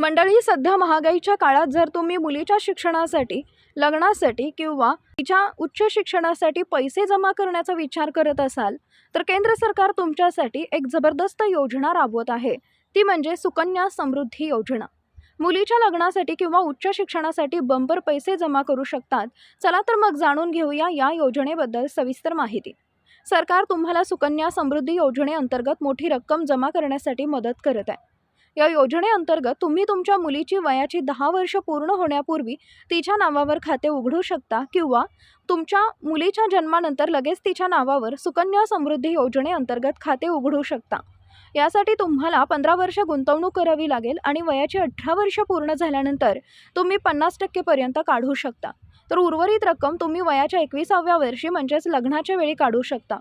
मंडळी सध्या महागाईच्या काळात जर तुम्ही मुलीच्या शिक्षणासाठी लग्नासाठी किंवा तिच्या उच्च शिक्षणासाठी पैसे जमा करण्याचा विचार करत असाल तर केंद्र सरकार तुमच्यासाठी एक जबरदस्त योजना राबवत आहे. ती म्हणजे सुकन्या समृद्धी योजना. मुलीच्या लग्नासाठी किंवा उच्च शिक्षणासाठी बंपर पैसे जमा करू शकतात. चला तर मग जाणून घेऊया या योजनेबद्दल सविस्तर माहिती. सरकार तुम्हाला सुकन्या समृद्धी योजनेअंतर्गत मोठी रक्कम जमा करण्यासाठी मदत करत आहे. या योजनेअंतर्गत तुम्ही तुमच्या मुलीची वयाची दहा वर्ष पूर्ण होण्यापूर्वी तिच्या नावावर खाते उघडू शकता किंवा तुमच्या मुलीच्या जन्मानंतर लगेच तिच्या नावावर सुकन्या समृद्धी योजनेअंतर्गत खाते उघडू शकता. यासाठी तुम्हाला पंधरा वर्ष गुंतवणूक करावी लागेल आणि वयाची अठरा वर्ष पूर्ण झाल्यानंतर तुम्ही पन्नास टक्केपर्यंत काढू शकता. तर उर्वरित रक्कम तुम्ही वयाच्या एकविसाव्या वर्षी म्हणजेच लग्नाच्या वेळी काढू शकता.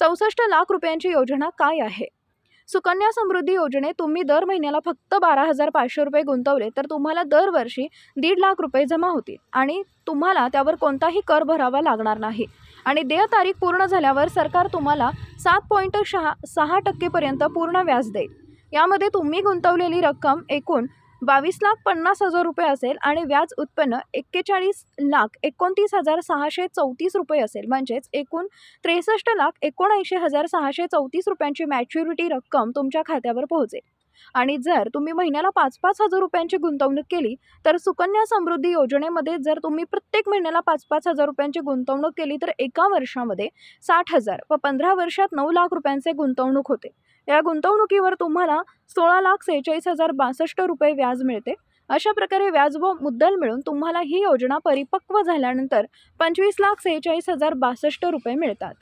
चौसष्ट लाख रुपयांची योजना काय आहे? सुकन्या समृद्धी योजनेत तुम्ही दर महिन्याला फक्त बारा हजार पाचशे रुपये गुंतवले तर तुम्हाला दरवर्षी दीड लाख रुपये जमा होतील आणि तुम्हाला त्यावर कोणताही कर भरावा लागणार नाही. आणि देय तारीख पूर्ण झाल्यावर सरकार तुम्हाला सात पॉईंट सहा सहा टक्केपर्यंत पूर्ण व्याज देईल. यामध्ये तुम्ही गुंतवलेली रक्कम एकूण बावीस लाख पन्नास हजार रुपये असेल आणि व्याज उत्पन्न एक्केचाळीस लाख एकोणतीस हजार सहाशे चौतीस रुपये असेल. म्हणजेच एकूण त्रेसष्ट लाख एकोणऐंशी हजार सहाशे चौतीस रुपयांची मॅच्युरिटी रक्कम तुमच्या खात्यावर पोहोचेल. आणि जर तुम्ही महिन्याला पाच पाच हजार रुपयांची गुंतवणूक केली तर सुकन्या समृद्धी योजनेमध्ये जर तुम्ही प्रत्येक महिन्याला पाच पाच हजार रुपयांची गुंतवणूक केली तर एका वर्षामध्ये साठ हजार व पंधरा वर्षात नऊ लाख रुपयांचे गुंतवणूक होते. या गुंतवणुकीवर तुम्हाला सोळा लाख सेहेचाळीस हजार बासष्ट रुपये व्याज मिळते. अशा प्रकारे व्याज व मुद्दल मिळून तुम्हाला ही योजना परिपक्व झाल्यानंतर पंचवीस लाख सेहेचाळीस हजार बासष्ट रुपये मिळतात.